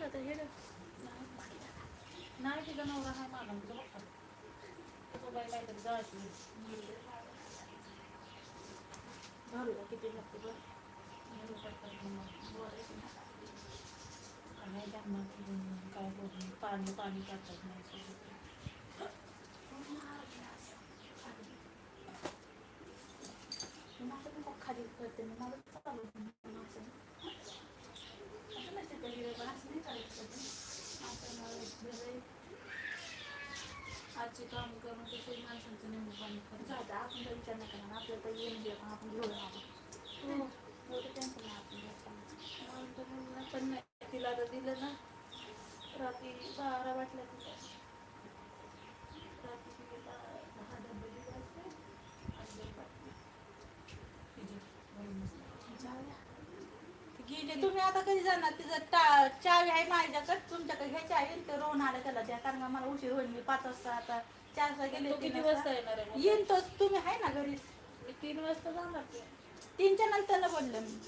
का तर हे नाही तिचा नवरा हाय माझा तुझं बघ तो बाई काहीतरी जाळती घालू किती लागते काय त्यांना काय बोलून पाणी पाणी टाकत नाही माझं पण खाली करते मी माझं चालू आहे माझं. असं नसते त्या हिरे पण असं नाही करायचं कधी. असं मला घरी आजची काम करून तसे माणसांचं नेमकं पाणी खर्च दे, आपण काही विचार नाही करणार आपल्याला तर येऊन पण आपण. घेऊन आलो एवढं टेन्शन नाही आपण घ्यायचं. पण नाही तिला तर दिलं ना. रात्री बारा वाटल्या तिला रात्री तिला बा- दहा डबे दिले असते आणि दोन बाटल्या. तिची बहीण नसते. जाऊ द्या. गेले तुम्ही आता कधी जाणार? तिचं चावी आहे माझ्याकडे. तुमच्याकडे घ्यायची आहे. ते रोहन आला त्याला द्या. कारण का मला उशीर होईल. मी पाच वाजता आता चार वाजता गेले किती वाजता. येणार आहे? येईन तोच तुम्ही आहे ना घरी? मी तीन वाजता जाणार तीनच्या नंतर बोललं मी.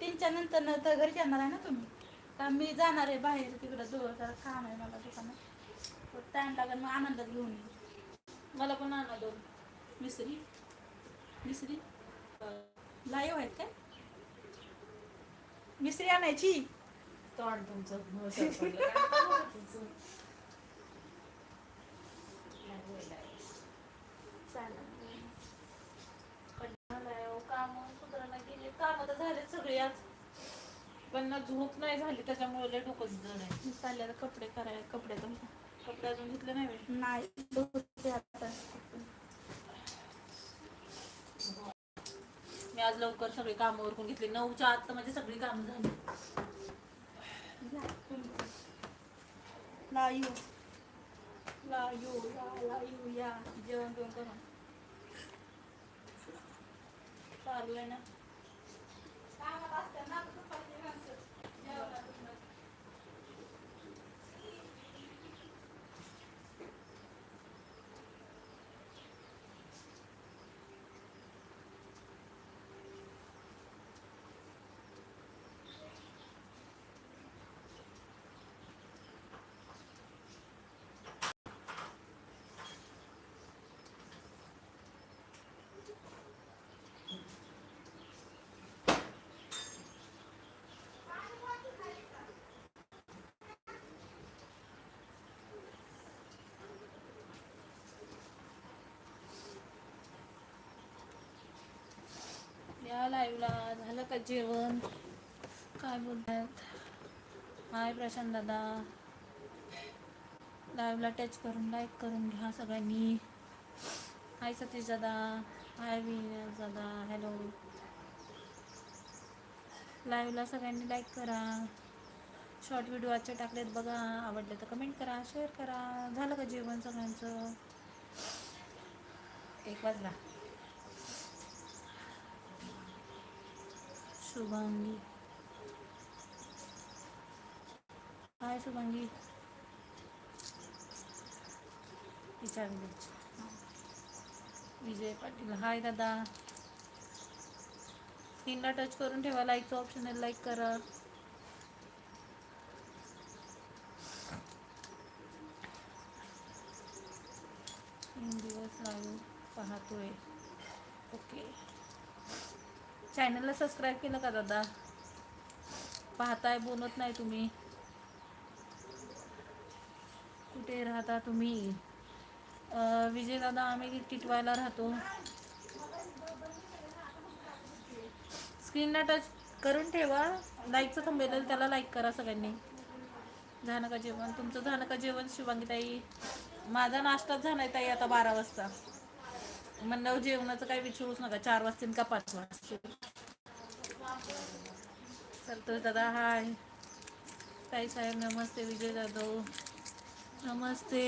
तीनच्या नंतर तर घरी जाणार आहे ना तुम्ही? तर मी जाणार आहे बाहेर तिकडं दूर जरा काम आहे मला दुकानात. टाइम लागेल. मग आनंदात घेऊन येईन मला पण आणा दोन. मिसरी? मिसरी? लाईव्ह आहेत काय? मिसरी आणायची तोंड तुमचं मोठं पडलं. काय आहे. काम सुधारणा केली काम तर झाले सगळे आज पण ना झोप नाही झाली त्याच्यामुळे लय डोकं जड आहे चालले आता कपडे कराय कपडे पण कपडे अजून घेतले नाही. नाही धुते आता मी आज लवकर सगळी कामं उरकून घेतली. नऊच्या आत तर माझी सगळी कामं झाली. लायू. लायू या लायू या. जेवण जेवण करून. चालू आहे ना? या लाईव्हला झालं का जेवण? काय बोलतात हाय प्रशांत दादा. लाईव्हला टच करून लाईक करून घ्या सगळ्यांनी. हाय सतीश दादा. हाय विनस दादा. हॅलो लाईव्हला सगळ्यांनी लाईक करा. शॉर्ट व्हिडिओ आजचे टाकलेत बघा. आवडले तर कमेंट करा शेअर करा. झालं का जेवण सगळ्यांचं? एक वाजला. शुभांगी. हाय शुभांगी. विचार विजय पाटील हाय दादा. स्क्रीनला टच करून ठेवा लाईकचं ऑप्शन आहे लाईक करा. तीन दिवस लाईव्ह पाहतोय. ओके चॅनलला सबस्क्राईब केलं का दादा? पाहताय बोलत नाही तुम्ही. कुठे राहता तुम्ही? विजय दादा आम्ही टिटवायला राहतो. स्क्रीनला टच करून ठेवा. लाईकचं थांबेल त्याला लाईक करा सगळ्यांनी. झालं का जेवण? तुमचं झालं का जेवण शिवांगी ताई माझा नाश्ताच झाला ताई आता बारा वाजता. म्हणल्यावर जेवणाचं काही विचारूच नका. चार वाजतील का पाच वाजतील? संतोष दादा हाय. ताई साहेब नमस्ते. विजय जाधव. नमस्ते.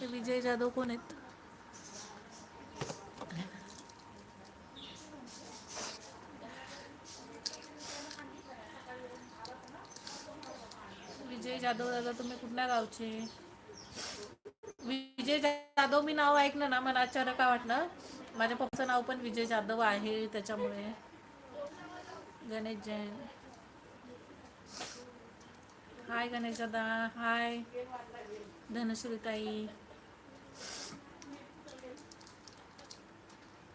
ते विजय जाधव कोण आहेत? विजय जाधव दादा तुम्ही कुठल्या गावचे? विजय जाधव मी नाव ऐकलं ना मला अचानक काय वाटलं? माझ्या पप्पाचं नाव पण विजय जाधव आहे त्याच्यामुळे. गणेश जैन। हाय गणेश दादा, हाय। धनश्री ताई।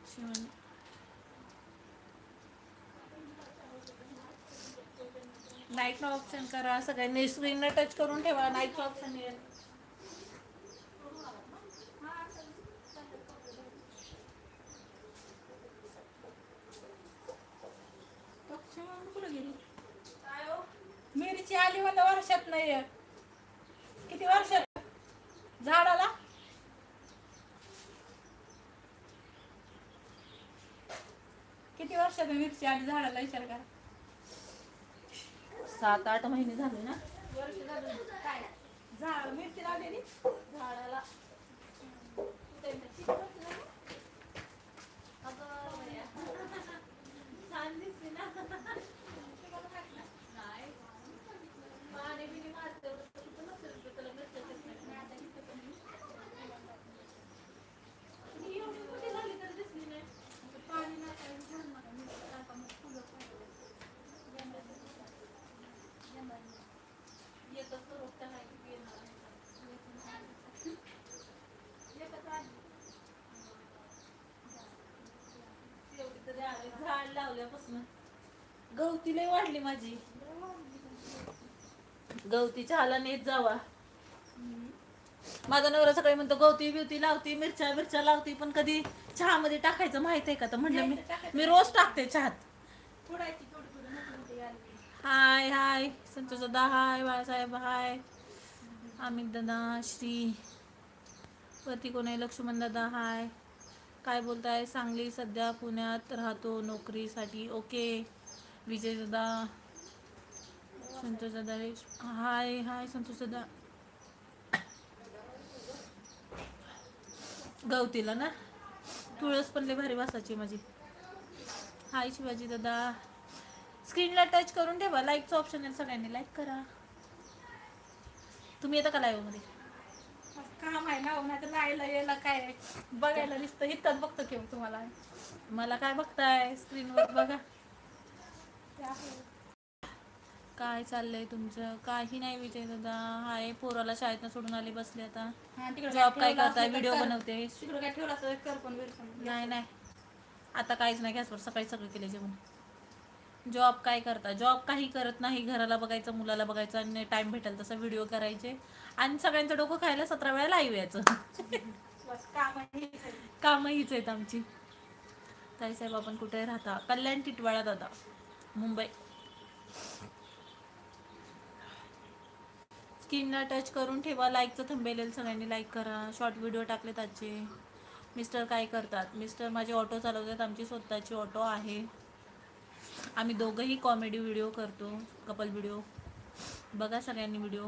शिवानी। ऑप्शन करा, सगळ्यांनी स्क्रीनला टच करून ठेवा नाईट ऑप्शन येईल. वर्षात मिरची आली झाडाला विचार करा. सात आठ महिने झाले ना? वर्ष झालं. काय? झाड मिरची लावलेली झाडाला छान दिसते ना पाणी बिणी मारते कुठं नसेल तर त्याला मिरच्याचीच नाही. ही एवढी मोठी झाली तर दिसली नाही. पाणी नाही झाड मला मिरची टाका मग फुलं पाहिजे. येतच तर रोगच्या नाही की येणार नाही. येतच आहे. एवढी तरी आली. झाड लावल्यापासून. गवती लय वाढली माझी. गवती चहाला नेत जावा. माझा नवरा सकाळी म्हणतो गवती बिवती लावती मिरच्या मिरच्या लावती पण कधी चहामध्ये टाकायचं माहीत आहे का? तर म्हणलं मी मी रोज टाकते चहात. हाय हाय संतोष दादा हाय बाळासाहेब हाय. अमित दादा श्री. वरती कोण आहे? लक्ष्मण दादा हाय. काय बोलताय? सांगली सध्या पुण्यात राहतो नोकरीसाठी. ओके. विजय दादा. संतोष दादा हाय हाय संतोष दादा. गवतीला ना? तुळस पण लय भारी वासाची माझी. हाय शिवाजी दादा. स्क्रीनला टच करून ठेवा. लाईकचं ऑप्शन आहे. सगळ्यांनी लाईक करा. तुम्ही येता का लाईव्हमध्ये? काम आहे ना नाही तर लायला यायला काय बघायला दिसतं इथंच बघतो की तुम्हाला. मला काय बघताय? स्क्रीनवर बघा. काय चाललंय तुमचं? काही नाही विजय दादा. हाय पोराला शाळेतनं सोडून आले बसले आता. हा, जॉब काय करताय? व्हिडिओ. बनवते. नाही नाही. आता काहीच नाही. गॅसवर सकाळी सगळं केलं जेवण. जॉब काय करता? जॉब काही करत नाही. घराला बघायचं मुलाला बघायचं आणि टाइम भेटेल तसा व्हिडिओ करायचे. आणि सगळ्यांचं डोकं खायला सतरा वेळा लाईव्ह यायचं. बस काम आहे कामं हीच आहेत आमची. ताईसाहेब आपण कुठे राहता? कल्याण टिटवाळा दादा मुंबई. स्किनला टच करून ठेवा लाईकचं थांबेलेल सगळ्यांनी लाईक करा. शॉर्ट व्हिडिओ टाकलेत आजचे. मिस्टर काय करतात? मिस्टर माझे ऑटो चालवतात. आमची स्वतःची ऑटो आहे. आम्ही दोघंही कॉमेडी व्हिडिओ करतो कपल व्हिडिओ बघा सगळ्यांनी व्हिडिओ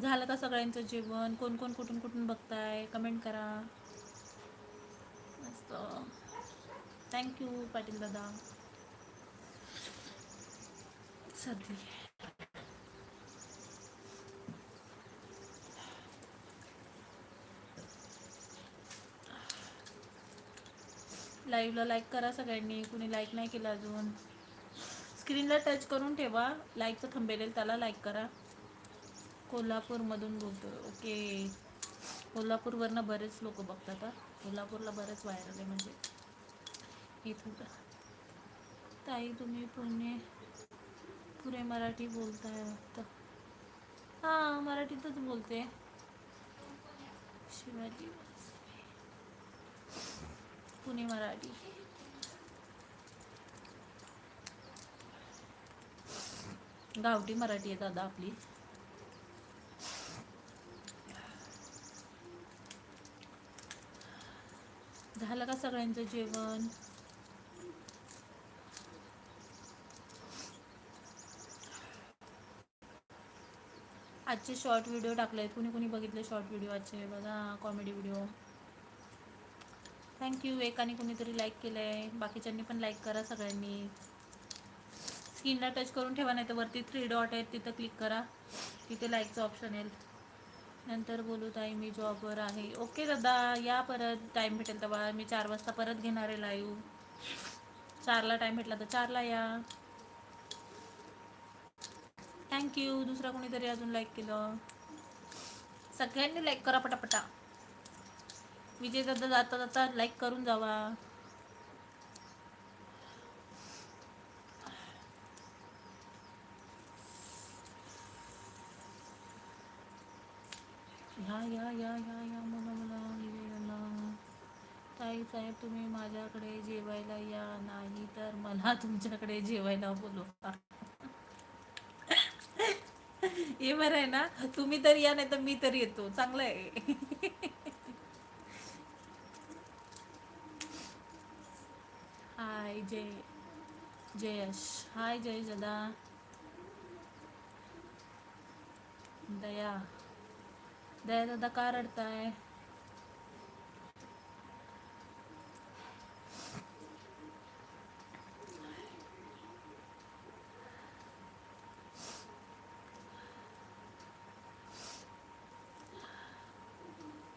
झालं का सगळ्यांचं जेवण? कोण कोण कुठून कुठून बघताय? कमेंट करा. मस्त. थँक्यू पाटील दादा. सर्दी लाईव्हला लाईक करा सगळ्यांनी. कुणी लाईक नाही केलं अजून. स्क्रीनला टच करून ठेवा. लाईकचं थांबेल त्याला लाईक करा. कोल्हापूरमधून बोलतो. ओके कोल्हापूरवरनं बरेच लोक बघतात हा. कोल्हापूरला बरेच व्हायरल आहे म्हणजे. इथं ताई तुम्ही पुणे पुरे मराठी बोलताय वाटतं. हां मराठीतच बोलते. शिवाजी. पुणे मराठी. गावठी मराठी आहे दादा आपली. झालं का सगळ्यांचं जेवण? आजचे शॉर्ट व्हिडिओ टाकले आहेत कुणी कुणी बघितले शॉर्ट व्हिडिओ आजचे? बघा कॉमेडी व्हिडिओ थँक्यू एकाने कुणीतरी लाईक केलं आहे बाकीच्यांनी पण लाईक करा सगळ्यांनी. स्किनला टच करून ठेवा नाही तर वरती थ्री डॉट आहेत तिथं क्लिक करा. तिथे लाईकचं ऑप्शन येईल. नंतर बोलू ताई मी जॉबवर आहे. ओके दादा या परत. टाईम भेटेल तेव्हा. मी चार वाजता परत घेणार आहे लाईव्ह चारला टाईम भेटला तर चारला या. थँक्यू दुसरा कोणीतरी अजून लाईक केलं. सगळ्यांनी लाईक करा पटापटा. विजय दादा जाता जाता लाईक करून जावा. या या या या या मला मला ताई साहेब तुम्ही माझ्याकडे जेवायला या नाही तर मला तुमच्याकडे जेवायला बोलवा. हे बरं आहे ना? तुम्ही तरी या नाही तर मी तरी येतो. चांगलं आहे. जय जयश हाय जय दादा दया दया दादा का रडताय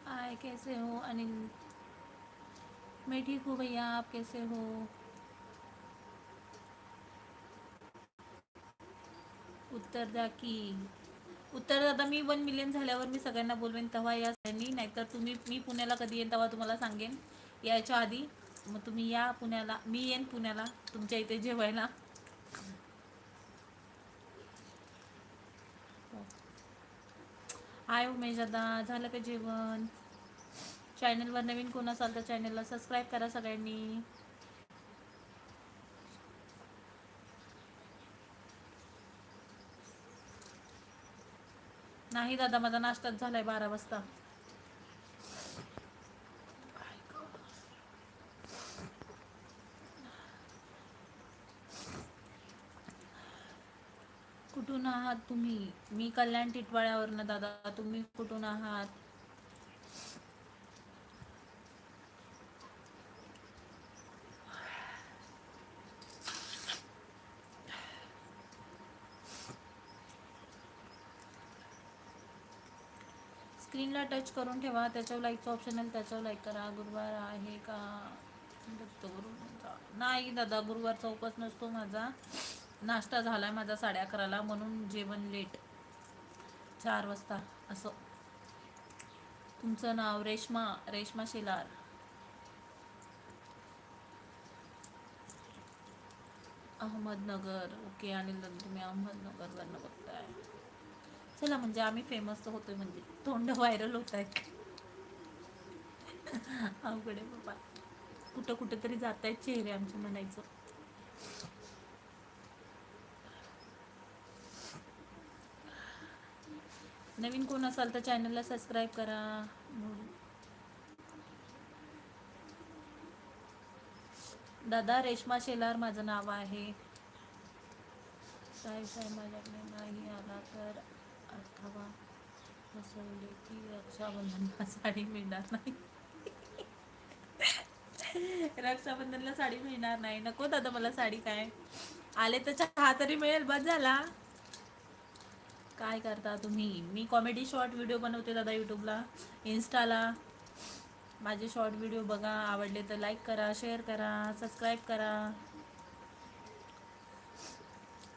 हाय कैसे हो, अनिल? मैं ठीक हूँ भैया, आप कैसे हो? उत्तर द्या की उत्तर दादा मी वन मिलियन झाल्यावर मी सगळ्यांना बोलवेन तेव्हा या सगळ्यांनी नाहीतर तुम्ही मी पुण्याला कधी येईन तेव्हा तुम्हाला सांगेन. यायच्या आधी मग तुम्ही या पुण्याला मी येईन पुण्याला तुमच्या इथे जेवायला. हाय उमेश दादा. झालं का जेवण? चॅनलवर नवीन कोण असाल तर चॅनलला सबस्क्राईब करा सगळ्यांनी. नाही दादा माझा नाश्ताच झालाय बारा वाजता. कुठून आहात तुम्ही? मी कल्याण टिटवाळ्यावरनं दादा. तुम्ही कुठून आहात? स्क्रीनला टच करून ठेवा. त्याच्यावर लाईकचं ऑप्शन आहे त्याच्यावर लाईक करा. गुरुवार आहे का? दत्त गुरुवारचा. नाही दादा गुरुवारचा उपास नसतो माझा. नाश्ता झाला आहे माझा साडे अकराला. म्हणून जेवण लेट चार वाजता. असं. तुमचं नाव रेश्मा रेश्मा शेलार. अहमदनगर. ओके अनिल दादा तुम्ही अहमदनगरवरनं बघताय. चला म्हणजे आम्ही फेमस तर होतोय म्हणजे. तोंड व्हायरल होत आहेत अवघड आहे बाबा. कुठं कुठं तरी जात आहेत चेहरे आमचे म्हणायचं. नवीन कोण असाल तर चॅनलला सबस्क्राईब करा. दादा रेश्मा शेलार माझं नाव आहे. साहेब साहेब माझ्याकडे नाही आला तर. अथवा फसवले की रक्षाबंधनला साडी मिळणार नाही. रक्षाबंधनला साडी मिळणार नाही. नको दादा मला साडी काय? आले तर चहा तरी मिळेल बस झाला. काय करता तुम्ही? मी कॉमेडी शॉर्ट व्हिडिओ बनवते दादा यूट्यूबला इन्स्टाला माझे शॉर्ट व्हिडिओ बघा आवडले तर लाईक करा शेअर करा सबस्क्राईब करा.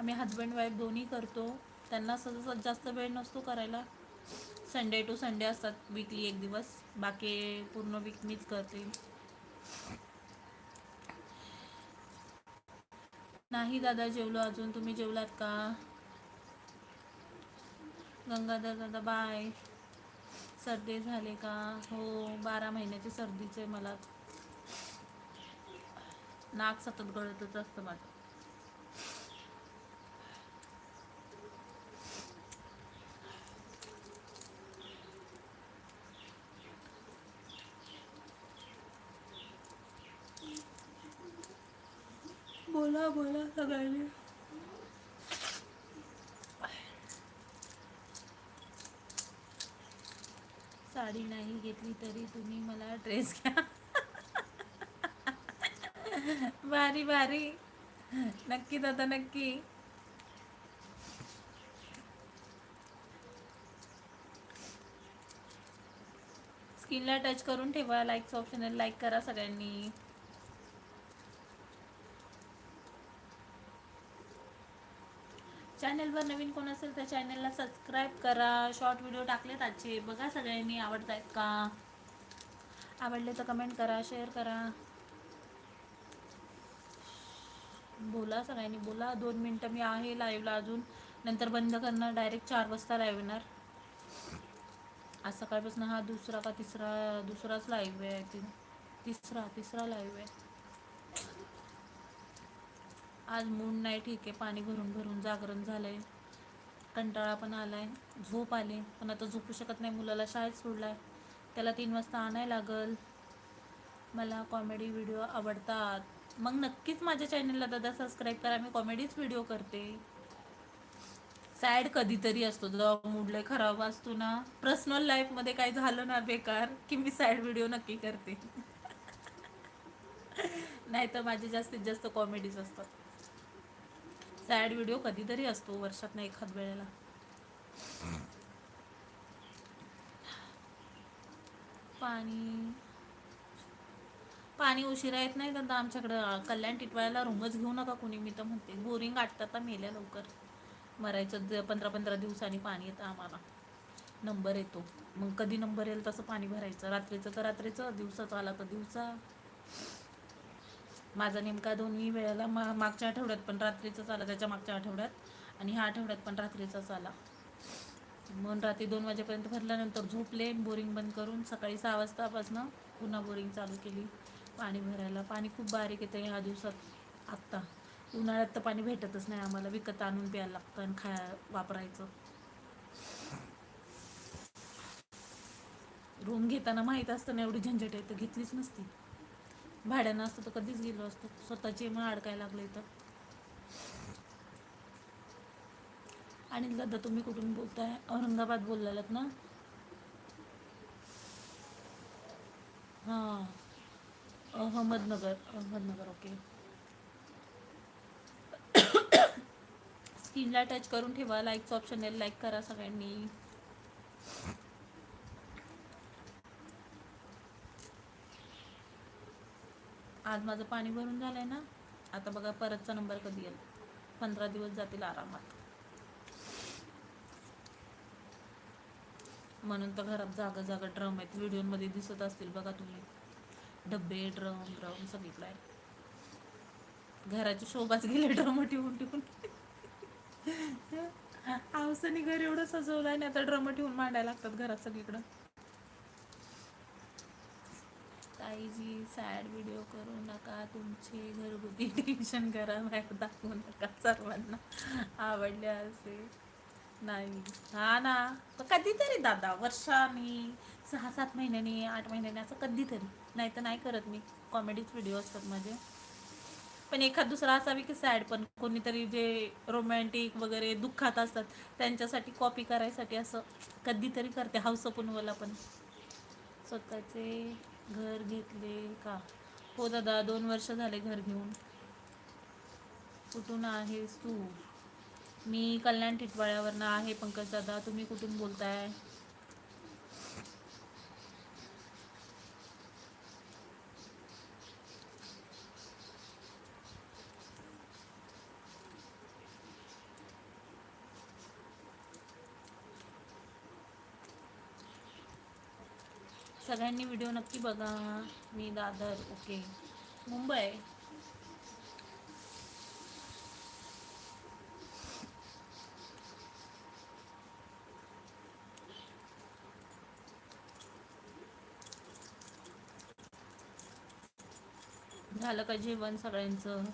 आम्ही हजबंड वाईफ दोन्ही करतो. त्यांना सहज जास्त वेळ नसतो करायला. संडे टू संडे असतात वीकली एक दिवस. बाकी पूर्ण वीक मीच करते. नाही दादा जेवलो अजून. तुम्ही जेवलात का? गंगाधर दादा बाय सर्दी झाले का? हो बारा महिन्याची सर्दीचे मला. नाक सतत गळतच असतं माझं. बोला बोला सगळ्यांनी. साडी नाही घेतली तरी तुम्ही मला ड्रेस घ्या. भारी भारी. नक्की दादा नक्की. स्किनला टच करून ठेवा लाईकचं ऑप्शन लाईक करा सगळ्यांनी. चॅनलवर नवीन कोण असेल त्या चॅनलला सबस्क्राईब करा. शॉर्ट व्हिडिओ टाकलेत आजचे. बघा सगळ्यांनी आवडत आहेत का? आवडले तर कमेंट करा शेअर करा. बोला सगळ्यांनी. बोला. दोन मिनटं मी आहे लाईव्हला अजून. नंतर बंद करणार. डायरेक्ट चार वाजता लाईव्ह येणार. आज सकाळपासून हा दुसरा का तिसरा? दुसराच लाईव्ह आहे. ती तिसरा तिसरा लाईव्ह आहे. आज मूड नाही ठीक आहे. पाणी भरून भरून जागरण झालंय. कंटाळा पण आलाय. झोप आले. पण आता झोपू शकत नाही. मुलाला शाळेत सोडलाय. त्याला तीन वाजता आणायला लागल. मला कॉमेडी व्हिडिओ आवडतात. मग नक्कीच माझ्या चॅनलला दादा सबस्क्राईब करा. मी कॉमेडीच व्हिडिओ करते. सॅड कधीतरी असतो. जेव्हा मूड लय खराब असतो ना पर्सनल लाईफमध्ये काही झालं ना बेकार की मी सॅड व्हिडिओ नक्की करते. नाही तर माझे जास्तीत जास्त कॉमेडीज असतात. सॅड व्हिडिओ कधीतरी असतो वर्षात एखाद वेळेला. पाणी. पाणी उशिरा येत नाही तर आमच्याकडं. कल्याण टिटवायला रुंगच घेऊ नका कोणी मी तर म्हणते. बोरिंग आटतात मेल्या लवकर. मरायचं ज- पंधरा पंधरा दिवसांनी पाणी येतं आम्हाला. नंबर येतो. मग कधी नंबर येईल तसं पाणी भरायचं. रात्रीचं तर रात्रीचं दिवसाचं आला तर दिवसा. माझा नेमका दोन्ही वेळेला मा मागच्या आठवड्यात पण रात्रीचाच आला त्याच्या मागच्या आठवड्यात. आणि ह्या आठवड्यात पण रात्रीचाच आला. म्हणून रात्री दोन वाजेपर्यंत भरल्यानंतर झोपले बोरिंग बंद करून सकाळी सहा वाजतापासनं पुन्हा बोरिंग चालू केली. पाणी भरायला. पाणी खूप बारीक येतं ह्या दिवसात. आत्ता. उन्हाळ्यात तर पाणी भेटतच नाही आम्हाला. विकत आणून प्यायला लागतं आणि खा वापरायचं. रूम घेताना माहीत असतं ना एवढी झंझट आहे तर घेतलीच नसती. भाड्यानं असतं तर कधीच गेलो असतो. स्वतःची मग अडकायला लागलं इथं. आणि दादा तुम्ही कुठून बोलताय? औरंगाबाद बोललेलात ना? हां. अहमदनगर. अहमदनगर ओके. स्किनला टच करून ठेवा. लाईकचं ऑप्शन आहे. लाईक करा सगळ्यांनी. आज माझं पाणी भरून झालंय ना आता बघा परतचा नंबर कधी येईल. पंधरा दिवस जातील आरामात. म्हणून तर घरात जागा जागा ड्रम आहेत. व्हिडिओमध्ये दिसत असतील बघा तुम्ही. डब्बे ड्रम ड्रम सगळीकडे आहे घराची शोभाच गेले ड्रम ठेवून ठेवून पावसाने घर एवढं सजवलं आहे ना आता ड्रम ठेवून मांडायला लागतात घरात सगळीकडं. ताईजी सॅड व्हिडिओ करू नका तुमचे घरगुती टेन्शन करा बाहेर दाखवू नका सर्वांना. आवडले असे नाही. हा ना. पण कधीतरी दादा वर्षाने सहा सात महिन्यानी आठ महिन्याने असं कधीतरी. नाही तर नाही करत मी. कॉमेडीच व्हिडिओ असतात माझे. पण एखाद दुसरा असावी की सॅड पण कोणीतरी जे रोमॅन्टिक वगैरे दुःखात असतात त्यांच्यासाठी कॉपी करायसाठी असं कधीतरी करते. हाऊसपूनवाला पण. स्वतःचे घर घेतले का? हो दादा दोन वर्ष झाले घर घेऊन. कुठून आहेस तू? मी कल्याण टिटवाळ्यावरनं आहे पंकज दादा. तुम्ही कुठून बोलताय? सगळ्यांनी व्हिडिओ नक्की बघा. मी दादर ओके मुंबई. झालं का जेवण सगळ्यांचं?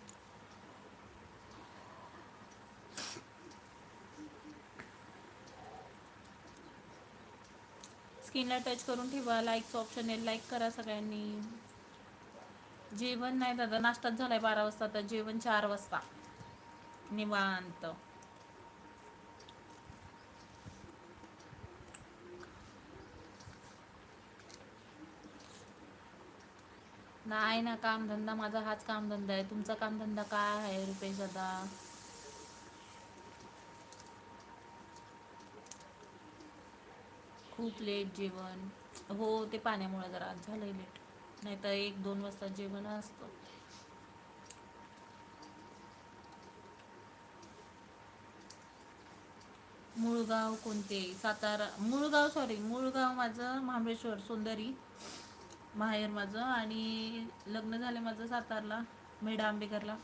स्किनला टच करून ठेवा लाईकचं ऑप्शन आहे लाईक करा सगळ्यांनी. जेवण नाही दादा नाश्ताच झालाय बारा वाजता तर जेवण चार वाजता. निवांत. नाही ना कामधंदा माझा हाच कामधंदा आहे. तुमचा कामधंदा काय आहे रुपेश दादा? खूप लेट जेवण. हो ते पाण्यामुळे जरा आज झालंय लेट नाही तर एक दोन वाजता जेवण असतं. मुळगाव कोणते? सातारा मूळगाव सॉरी मूळगाव माझं महाबळेश्वर सुंदरी. माहेर माझं आणि लग्न झाले माझं सातारला मेढा आंबेकरला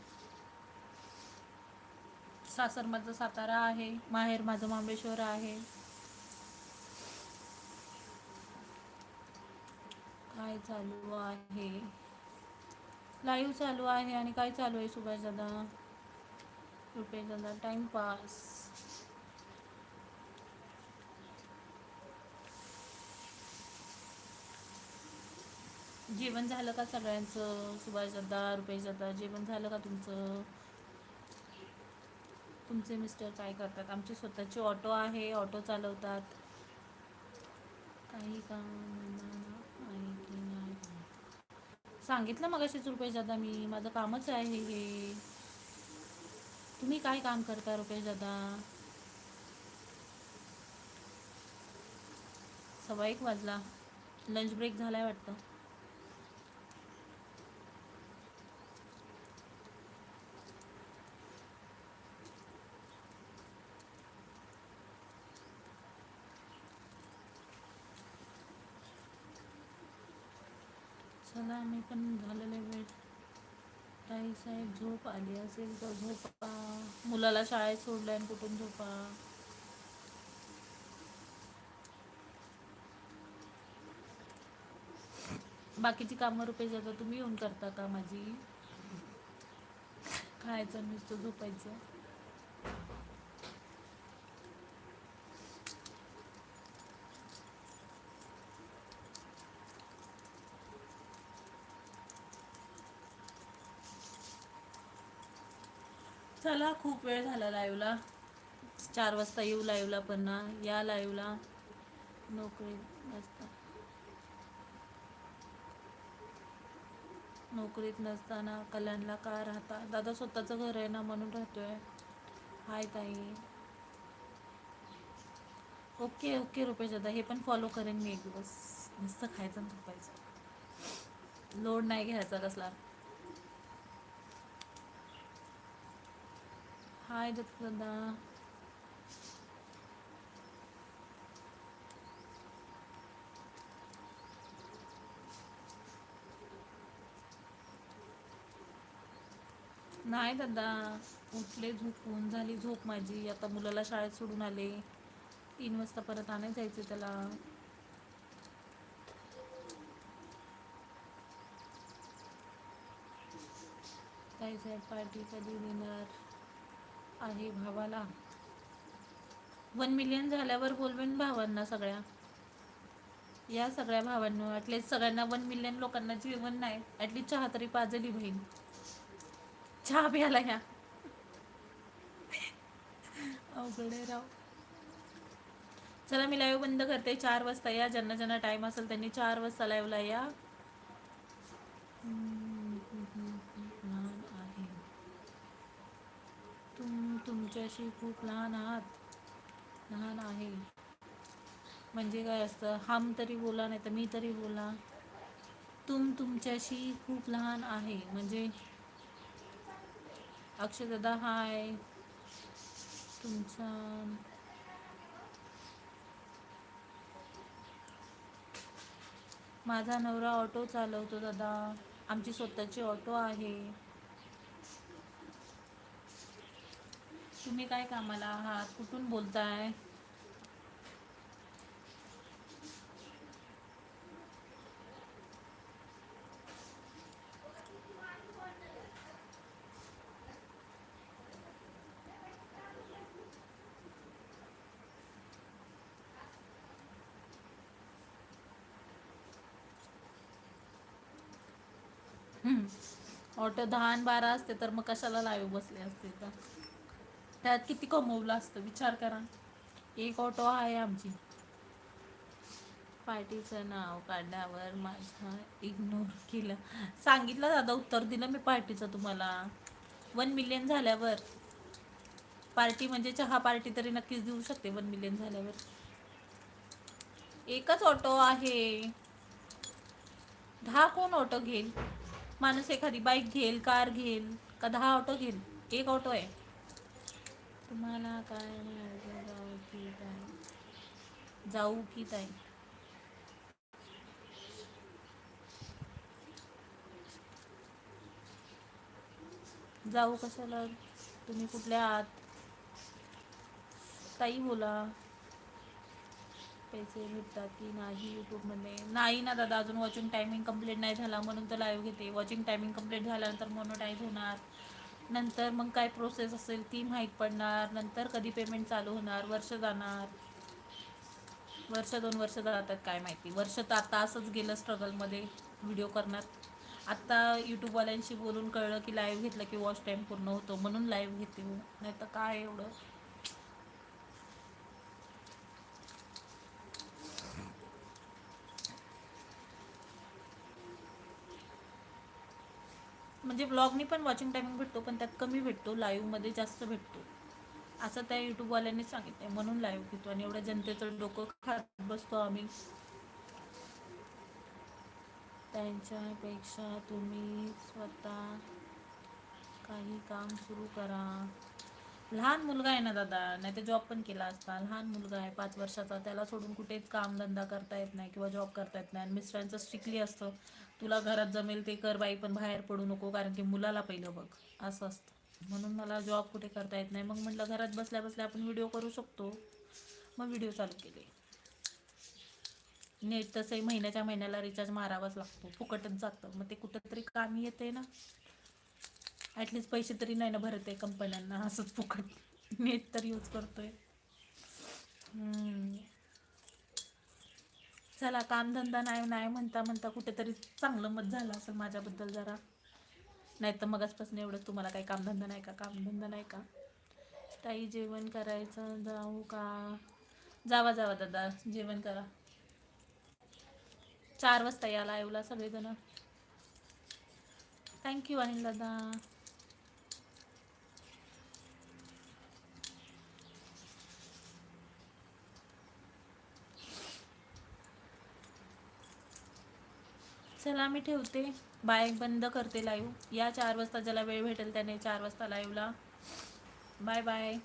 सासर माझं सातारा आहे माहेर माझं महाबळेश्वर आहे. काय चालू आहे? लाईव्ह चालू आहे आणि काय चालू आहे सुभाष दादा रुपेश दादा टाइमपास जेवण झालं का सगळ्यांचं? सुभाष दादा रुपेश दादा जेवण झालं का तुमचं? तुमचे मिस्टर काय करतात? आमची स्वतःची ऑटो आहे ऑटो चालवतात. काही काम सांगितलं मग अशीच रुपेश दादा मी माझं कामच आहे हे. तुम्ही काय काम करता रुपेश दादा? सव्वा एक वाजला. लंच ब्रेक झालाय वाटतं. चला मी पण झालेले वेळ. ताई साहेब झोप आली असेल तर झोपा. मुलाला शाळेत सोडलं आणि कुठून झोपा? बाकीची कामं रुपये जातात तुम्ही येऊन करता का माझी? खायचं नुसतं झोपायचं? चला खूप वेळ झाला लाईव्हला चार वाजता येऊ लाईव्हला पण ना. या लाईव्हला नोकरी नसता. नोकरीत नसताना कल्याणला का राहता? दादा स्वतःचं घर आहे ना म्हणून राहतोय. हाय ताई. ओके ओके रुपेश दादा. हे पण फॉलो करेन मी एक दिवस. नुसतं खायचं आणि झोपायचं. लोड नाही घ्यायचा कसला. हाय दादा नाही दादा. उठले झोपून झाली झोप माझी. आता मुलाला शाळेत सोडून आले. तीन वाजता परत आणायला जायचे त्याला. ताई साहेब पार्टी कधी देणार? आहे भावाला. वन मिलियन झाल्यावर बोलवेन भावांना सगळ्या. या सगळ्या भावांना ॲटलिस्ट सगळ्यांना वन मिलियन लोकांना जेवण नाही. ॲटलिस्ट चहा तरी पाजली बहीण. चहा प्यायला या. अवघड आहे राव. चला मी लाईव्ह बंद करते. चार वाजता या. ज्यांना ज्यांना टाइम असेल त्यांनी चार वाजता लाईव्हला या हम्म, लहान आहे तुम तुमच्याशी खूप लहान आहात. लहान आहे. म्हणजे काय असतं? हम तरी बोला नाही तर मी तरी बोला. तुम तुमच्याशी खूप लहान आहे. म्हणजे अक्षय दादा हाय. तुमचा माझा नवरा ऑटो चालवतो दादा. आमची स्वतःची ऑटो आहे. तुम्ही काय कामाला आहात? कुठून बोलताय? ऑटो दहा आणि बारा असते तर मग कशाला लाईव्ह बसले असते तर त्यात किती कमवलं असतं विचार करा. एक ऑटो आहे आमची. पार्टीचं नाव काढल्यावर माझा इग्नोर केलं. सांगितलं दादा उत्तर दिलं मी पार्टीचं तुम्हाला. वन मिलियन झाल्यावर. पार्टी म्हणजे चहा पार्टी तरी नक्कीच देऊ शकते वन मिलियन झाल्यावर. एकच ऑटो आहे. दहा कोण ऑटो घेईल? माणूस एखादी बाईक घेईल कार घेईल का दहा ऑटो घेईल? एक ऑटो आहे. तुम्हाला काय जाऊ की काय जाऊ की ताई. जाऊ कशाला? तुम्ही कुठल्या आहात ताई बोला. पैसे भेटतात की नाही यूट्यूबमध्ये नाही ना दादा अजून वॉचिंग टायमिंग कंप्लीट नाही झाला म्हणून तर लाईव्ह घेते. वॉचिंग टायमिंग कंप्लीट झाल्यानंतर मोनोटाईज होणार. नंतर मग काय प्रोसेस असेल ती माहीत पडणार. नंतर कधी पेमेंट चालू होणार वर्ष जाणार. वर्ष दोन वर्ष जातात काय माहिती. वर्ष तर आता असंच गेलं स्ट्रगलमध्ये व्हिडिओ करण्यात. आत्ता यूट्यूबवाल्यांशी बोलून कळलं की लाईव्ह घेतलं की वॉच टाईम पूर्ण होतो म्हणून लाईव्ह घेते. नाही तर काय एवढं? म्हणजे ब्लॉगनी पण वॉचिंग टायमिंग भेटतो पण त्यात कमी भेटतो लाईव्हमध्ये जास्त भेटतो. असं त्या युट्यूबवाल्यांनी सांगितलं म्हणून लाईव्ह घेतो. आणि एवढ्या जनतेचं डोकं खात बसतो आम्ही. त्यांच्यापेक्षा तुम्ही स्वतः काही काम सुरू करा. लहान मुलगा आहे ना दादा? नाही तर जॉब पण केला असता. लहान मुलगा आहे पाच वर्षाचा. त्याला सोडून कुठेच कामधंदा करता येत नाही किंवा जॉब करता येत नाही. आणि मिस्टरांचं स्ट्रिक्टली असतं. तुला घरात जमेल ते कर बाई पण बाहेर पडू नको कारण की मुलाला पहिलं बघ. असं असतं. म्हणून मला जॉब कुठे करता येत नाही. मग म्हटलं घरात बसल्या बसल्या आपण व्हिडिओ करू शकतो. मग व्हिडिओ चालू केले. नेट तसंही महिन्याच्या महिन्याला रिचार्ज मारावाच लागतो. फुकटच जातं. मग ते कुठंतरी कामी येते ना. ॲटलिस्ट पैसे तरी नाही ना भरत आहे कंपन्यांना असंच फुकट. नेट तर यूज करतोय. हम्म. चला कामधंदा नाही नाही म्हणता म्हणता कुठेतरी चांगलं मत झालं असेल माझ्याबद्दल जरा. नाही तर मगाचपासून एवढं तुम्हाला काही कामधंदा नाही का कामधंदा नाही का? ताई जेवण करायचं जाऊ का? जावा जावा दादा जेवण करा. चार वाजता या लाईव्हला सगळेजण. थँक्यू अनिल दादा. चला मी ठेवते. बाय बंद करते लाईव्ह या चार वाजता ज्याला वेळ भेटेल त्याने चार वाजता लाईव्हला बाय बाय.